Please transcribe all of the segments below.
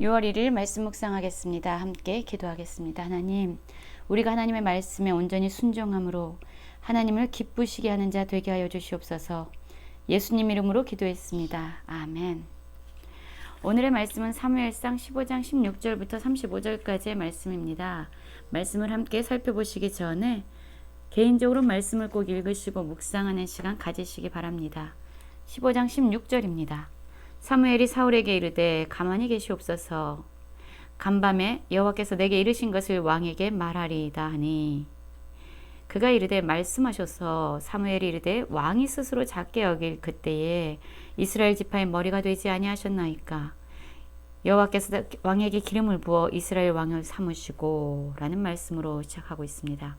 6월 1일 말씀 묵상하겠습니다. 함께 기도하겠습니다. 하나님, 우리가 하나님의 말씀에 온전히 순종함으로 하나님을 기쁘시게 하는 자 되게 하여 주시옵소서. 예수님 이름으로 기도했습니다. 아멘. 오늘의 말씀은 사무엘상 15장 16절부터 35절까지의 말씀입니다. 말씀을 함께 살펴보시기 전에 개인적으로 말씀을 꼭 읽으시고 묵상하는 시간 가지시기 바랍니다. 15장 16절입니다. 사무엘이 사울에게 이르되 가만히 계시옵소서 간밤에 여호와께서 내게 이르신 것을 왕에게 말하리이다 하니 그가 이르되 말씀하셔서 사무엘이 이르되 왕이 스스로 작게 여길 그때에 이스라엘 지파의 머리가 되지 아니하셨나이까 여호와께서 왕에게 기름을 부어 이스라엘 왕을 삼으시고 라는 말씀으로 시작하고 있습니다.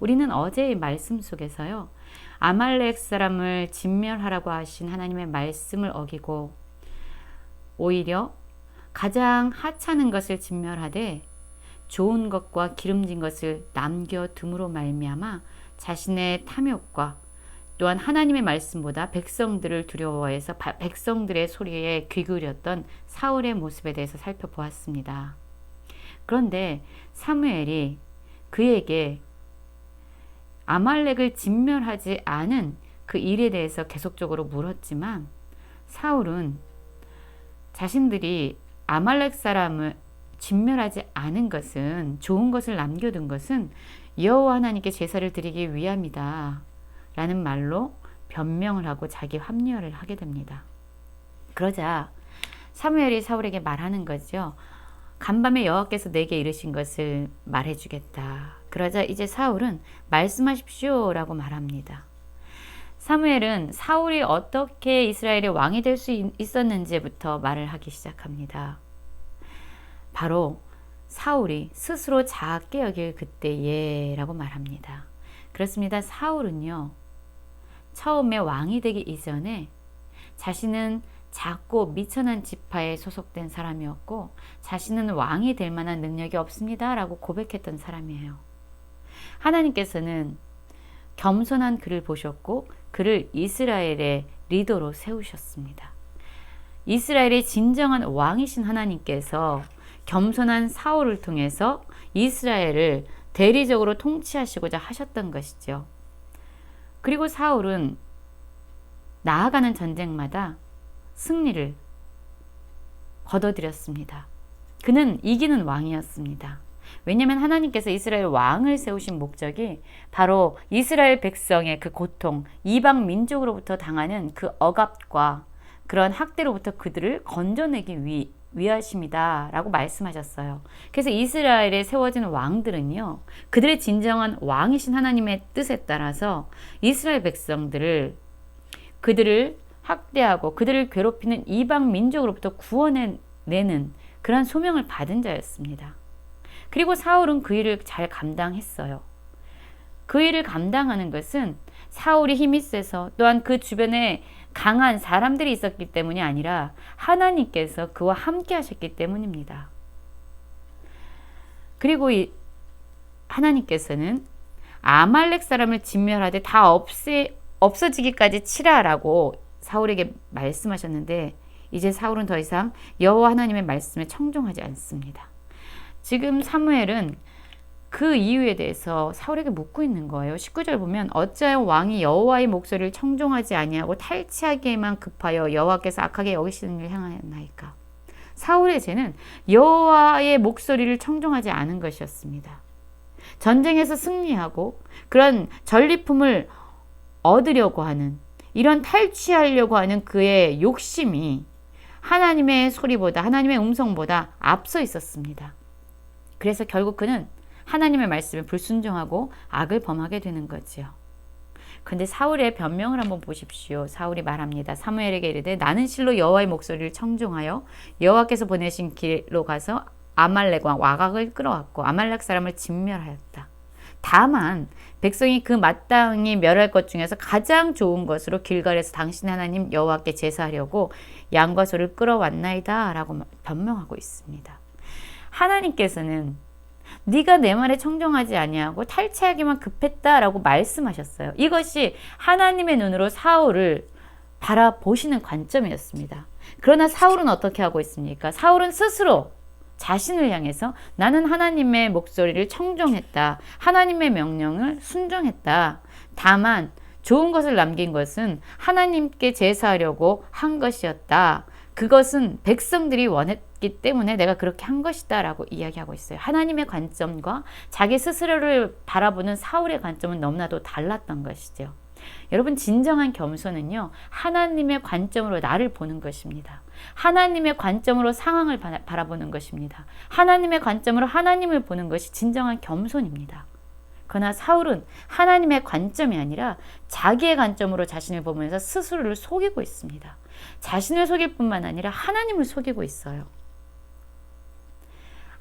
우리는 어제의 말씀 속에서요. 아말렉 사람을 진멸하라고 하신 하나님의 말씀을 어기고 오히려 가장 하찮은 것을 진멸하되 좋은 것과 기름진 것을 남겨둠으로 말미암아 자신의 탐욕과 또한 하나님의 말씀보다 백성들을 두려워해서 백성들의 소리에 귀 기울였던 사울의 모습에 대해서 살펴보았습니다. 그런데 사무엘이 그에게 아말렉을 진멸하지 않은 그 일에 대해서 계속적으로 물었지만 사울은 자신들이 아말렉 사람을 진멸하지 않은 것은 좋은 것을 남겨둔 것은 여호와 하나님께 제사를 드리기 위함이다. 라는 말로 변명을 하고 자기 합리화를 하게 됩니다. 그러자 사무엘이 사울에게 말하는 거죠. 간밤에 여호와께서 내게 이르신 것을 말해주겠다. 그러자 이제 사울은 말씀하십시오라고 말합니다. 사무엘은 사울이 어떻게 이스라엘의 왕이 될 수 있었는지부터 말을 하기 시작합니다. 바로 사울이 스스로 작게 여길 그때예라고 말합니다. 그렇습니다. 사울은요. 처음에 왕이 되기 이전에 자신은 작고 미천한 지파에 소속된 사람이었고 자신은 왕이 될 만한 능력이 없습니다라고 고백했던 사람이에요. 하나님께서는 겸손한 그를 보셨고 그를 이스라엘의 리더로 세우셨습니다. 이스라엘의 진정한 왕이신 하나님께서 겸손한 사울을 통해서 이스라엘을 대리적으로 통치하시고자 하셨던 것이죠. 그리고 사울은 나아가는 전쟁마다 승리를 거둬들였습니다. 그는 이기는 왕이었습니다. 왜냐하면 하나님께서 이스라엘 왕을 세우신 목적이 바로 이스라엘 백성의 그 고통, 이방 민족으로부터 당하는 그 억압과 그런 학대로부터 그들을 건져내기 위, 위하십니다. 라고 말씀하셨어요. 그래서 이스라엘에 세워진 왕들은요, 그들의 진정한 왕이신 하나님의 뜻에 따라서 이스라엘 백성들을 그들을 학대하고 그들을 괴롭히는 이방 민족으로부터 구원해내는 그러한 소명을 받은 자였습니다. 그리고 사울은 그 일을 잘 감당했어요. 그 일을 감당하는 것은 사울이 힘이 세서 또한 그 주변에 강한 사람들이 있었기 때문이 아니라 하나님께서 그와 함께 하셨기 때문입니다. 그리고 이 하나님께서는 아말렉 사람을 진멸하되 다 없애, 없어지기까지 치라라고 사울에게 말씀하셨는데 이제 사울은 더 이상 여호와 하나님의 말씀에 청종하지 않습니다. 지금 사무엘은 그 이유에 대해서 사울에게 묻고 있는 거예요. 19절 보면 어찌하여 왕이 여호와의 목소리를 청종하지 아니하고 탈취하기에만 급하여 여호와께서 악하게 여기시는 일을 향하였나이까. 사울의 죄는 여호와의 목소리를 청종하지 않은 것이었습니다. 전쟁에서 승리하고 그런 전리품을 얻으려고 하는 이런 탈취하려고 하는 그의 욕심이 하나님의 소리보다 하나님의 음성보다 앞서 있었습니다. 그래서 결국 그는 하나님의 말씀에 불순종하고 악을 범하게 되는 거지요. 근데 사울의 변명을 한번 보십시오. 사울이 말합니다. 사무엘에게 이르되 나는 실로 여호와의 목소리를 청종하여 여호와께서 보내신 길로 가서 아말렉 왕 와각을 끌어왔고 아말렉 사람을 진멸하였다. 다만 백성이 그 마땅히 멸할 것 중에서 가장 좋은 것으로 길갈에서 당신 하나님 여호와께 제사하려고 양과 소를 끌어왔나이다라고 변명하고 있습니다. 하나님께서는 네가 내 말에 청정하지 아니하고 탈취하기만 급했다라고 말씀하셨어요. 이것이 하나님의 눈으로 사울을 바라보시는 관점이었습니다. 그러나 사울은 어떻게 하고 있습니까? 사울은 스스로 자신을 향해서 나는 하나님의 목소리를 청종했다. 하나님의 명령을 순종했다. 다만 좋은 것을 남긴 것은 하나님께 제사하려고 한 것이었다. 그것은 백성들이 원했 기 때문에 내가 그렇게 한 것이다 라고 이야기하고 있어요. 하나님의 관점과 자기 스스로를 바라보는 사울의 관점은 너무나도 달랐던 것이죠. 여러분 진정한 겸손은요. 하나님의 관점으로 나를 보는 것입니다. 하나님의 관점으로 상황을 바라보는 것입니다. 하나님의 관점으로 하나님을 보는 것이 진정한 겸손입니다. 그러나 사울은 하나님의 관점이 아니라 자기의 관점으로 자신을 보면서 스스로를 속이고 있습니다. 자신을 속일 뿐만 아니라 하나님을 속이고 있어요.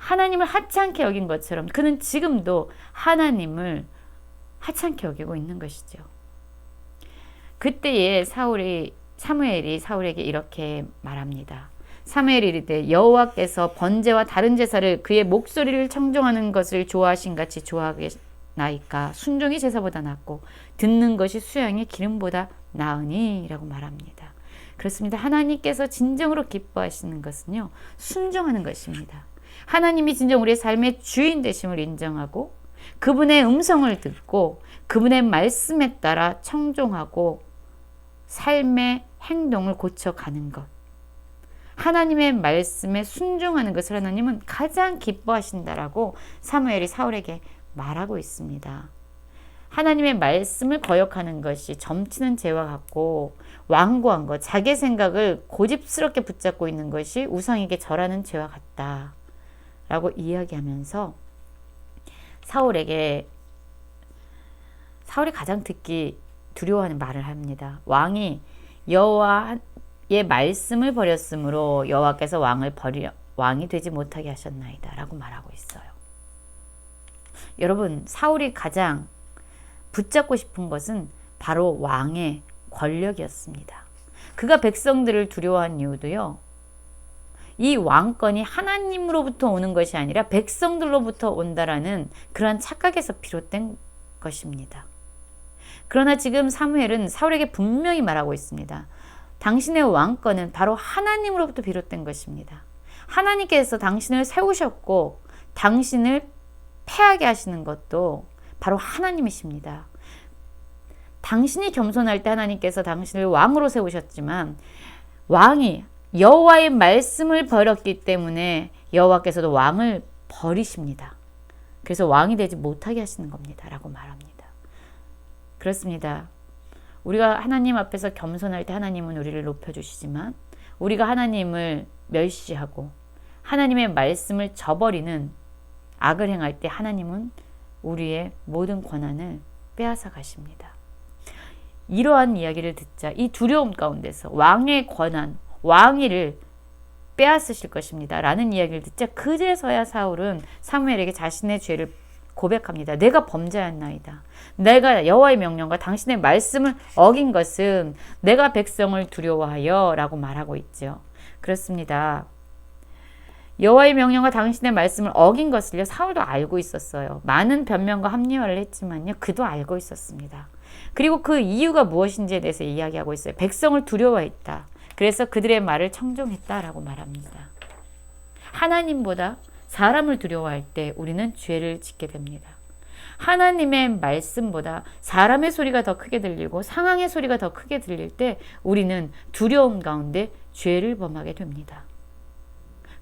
하나님을 하찮게 여긴 것처럼 그는 지금도 하나님을 하찮게 여기고 있는 것이죠. 그때에 사울이 사무엘이 사울에게 이렇게 말합니다. 사무엘이 이르되 여호와께서 번제와 다른 제사를 그의 목소리를 청종하는 것을 좋아하신 같이 좋아하겠나이까 순종이 제사보다 낫고 듣는 것이 수양의 기름보다 나으니라고 말합니다. 그렇습니다. 하나님께서 진정으로 기뻐하시는 것은요 순종하는 것입니다. 하나님이 진정 우리의 삶의 주인 되심을 인정하고 그분의 음성을 듣고 그분의 말씀에 따라 청종하고 삶의 행동을 고쳐가는 것. 하나님의 말씀에 순종하는 것을 하나님은 가장 기뻐하신다라고 사무엘이 사울에게 말하고 있습니다. 하나님의 말씀을 거역하는 것이 점치는 죄와 같고 완고한 것, 자기 생각을 고집스럽게 붙잡고 있는 것이 우상에게 절하는 죄와 같다. 라고 이야기하면서 사울에게 사울이 가장 듣기 두려워하는 말을 합니다. 왕이 여호와의 말씀을 버렸으므로 여호와께서 왕을 버리 왕이 되지 못하게 하셨나이다라고 말하고 있어요. 여러분 사울이 가장 붙잡고 싶은 것은 바로 왕의 권력이었습니다. 그가 백성들을 두려워한 이유도요. 이 왕권이 하나님으로부터 오는 것이 아니라 백성들로부터 온다라는 그러한 착각에서 비롯된 것입니다. 그러나 지금 사무엘은 사울에게 분명히 말하고 있습니다. 당신의 왕권은 바로 하나님으로부터 비롯된 것입니다. 하나님께서 당신을 세우셨고 당신을 패하게 하시는 것도 바로 하나님이십니다. 당신이 겸손할 때 하나님께서 당신을 왕으로 세우셨지만 왕이 여호와의 말씀을 버렸기 때문에 여호와께서도 왕을 버리십니다. 그래서 왕이 되지 못하게 하시는 겁니다라고 말합니다. 그렇습니다. 우리가 하나님 앞에서 겸손할 때 하나님은 우리를 높여 주시지만 우리가 하나님을 멸시하고 하나님의 말씀을 저버리는 악을 행할 때 하나님은 우리의 모든 권한을 빼앗아 가십니다. 이러한 이야기를 듣자 이 두려움 가운데서 왕의 권한, 왕위를 빼앗으실 것입니다. 라는 이야기를 듣자 그제서야 사울은 사무엘에게 자신의 죄를 고백합니다. 내가 범죄했나이다. 내가 여호와의 명령과 당신의 말씀을 어긴 것은 내가 백성을 두려워하여라고 말하고 있죠. 그렇습니다. 여호와의 명령과 당신의 말씀을 어긴 것을요 사울도 알고 있었어요. 많은 변명과 합리화를 했지만요 그도 알고 있었습니다. 그리고 그 이유가 무엇인지에 대해서 이야기하고 있어요. 백성을 두려워했다. 그래서 그들의 말을 청종했다라고 말합니다. 하나님보다 사람을 두려워할 때 우리는 죄를 짓게 됩니다. 하나님의 말씀보다 사람의 소리가 더 크게 들리고 상황의 소리가 더 크게 들릴 때 우리는 두려움 가운데 죄를 범하게 됩니다.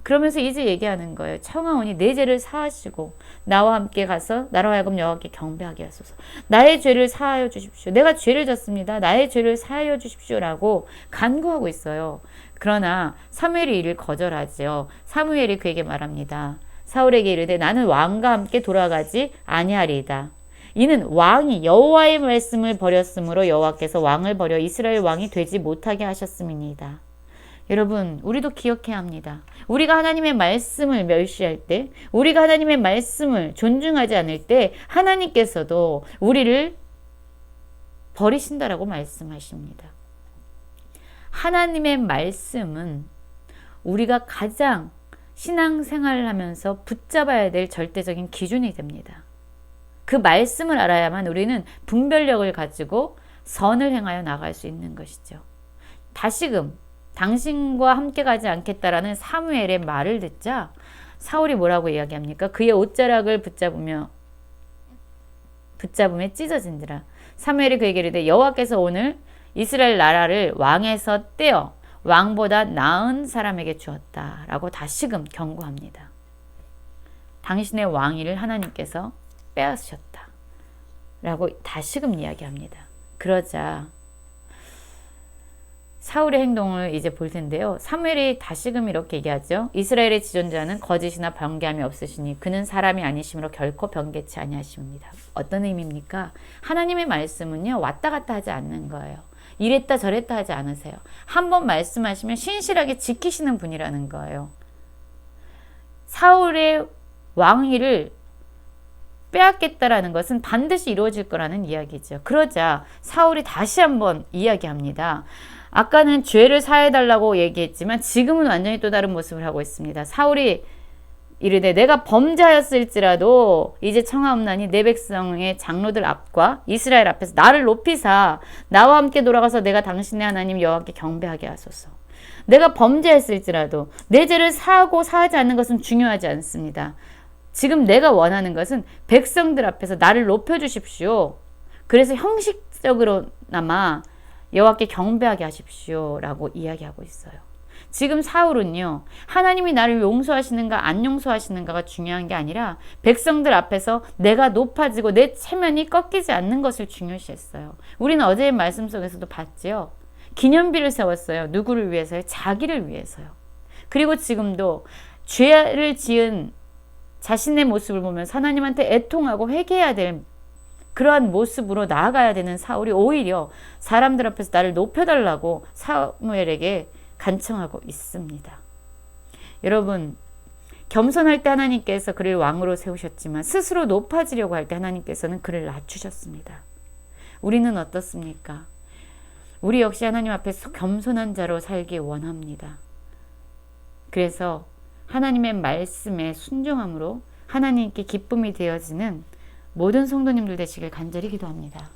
그러면서 이제 얘기하는 거예요. 청하오니 내 죄를 사하시고 나와 함께 가서 나로 하여금 여호와께 경배하게 하소서. 나의 죄를 사하여 주십시오. 내가 죄를 졌습니다. 나의 죄를 사하여 주십시오라고 간구하고 있어요. 그러나 사무엘이 이를 거절하지요. 사무엘이 그에게 말합니다. 사울에게 이르되 나는 왕과 함께 돌아가지 아니하리이다. 이는 왕이 여호와의 말씀을 버렸으므로 여호와께서 왕을 버려 이스라엘 왕이 되지 못하게 하셨음이니이다. 여러분, 우리도 기억해야 합니다. 우리가 하나님의 말씀을 멸시할 때, 우리가 하나님의 말씀을 존중하지 않을 때, 하나님께서도 우리를 버리신다라고 말씀하십니다. 하나님의 말씀은 우리가 가장 신앙생활을 하면서 붙잡아야 될 절대적인 기준이 됩니다. 그 말씀을 알아야만 우리는 분별력을 가지고 선을 행하여 나갈 수 있는 것이죠. 다시금 당신과 함께 가지 않겠다라는 사무엘의 말을 듣자 사울이 뭐라고 이야기합니까? 그의 옷자락을 붙잡으며 붙잡음에 찢어진지라. 사무엘이 그에게 이르되 여호와께서 오늘 이스라엘 나라를 왕에서 떼어 왕보다 나은 사람에게 주었다라고 다시금 경고합니다. 당신의 왕위를 하나님께서 빼앗으셨다. 라고 다시금 이야기합니다. 그러자 사울의 행동을 이제 볼 텐데요. 사무엘이 다시금 이렇게 얘기하죠. 이스라엘의 지존자는 거짓이나 변개함이 없으시니 그는 사람이 아니심으로 결코 변개치 아니하십니다. 어떤 의미입니까? 하나님의 말씀은요. 왔다 갔다 하지 않는 거예요. 이랬다 저랬다 하지 않으세요. 한 번 말씀하시면 신실하게 지키시는 분이라는 거예요. 사울의 왕위를 빼앗겠다라는 것은 반드시 이루어질 거라는 이야기죠. 그러자 사울이 다시 한번 이야기합니다. 아까는 죄를 사해달라고 얘기했지만 지금은 완전히 또 다른 모습을 하고 있습니다. 사울이 이르되 내가 범죄하였을지라도 이제 청하옵나니 내 백성의 장로들 앞과 이스라엘 앞에서 나를 높이사 나와 함께 돌아가서 내가 당신의 하나님 여호와께 경배하게 하소서. 내가 범죄했을지라도 내 죄를 사하고 사하지 않는 것은 중요하지 않습니다. 지금 내가 원하는 것은 백성들 앞에서 나를 높여 주십시오. 그래서 형식적으로나마 여호와께 경배하게 하십시오라고 이야기하고 있어요. 지금 사울은요, 하나님이 나를 용서하시는가 안 용서하시는가가 중요한 게 아니라 백성들 앞에서 내가 높아지고 내 체면이 꺾이지 않는 것을 중요시했어요. 우리는 어제의 말씀 속에서도 봤지요. 기념비를 세웠어요. 누구를 위해서요? 자기를 위해서요. 그리고 지금도 죄를 지은 자신의 모습을 보면 하나님한테 애통하고 회개해야 될 그러한 모습으로 나아가야 되는 사울이 오히려 사람들 앞에서 나를 높여달라고 사무엘에게 간청하고 있습니다. 여러분, 겸손할 때 하나님께서 그를 왕으로 세우셨지만 스스로 높아지려고 할 때 하나님께서는 그를 낮추셨습니다. 우리는 어떻습니까? 우리 역시 하나님 앞에서 겸손한 자로 살기 원합니다. 그래서 하나님의 말씀에 순종함으로 하나님께 기쁨이 되어지는 모든 성도님들 되시길 간절히 기도합니다.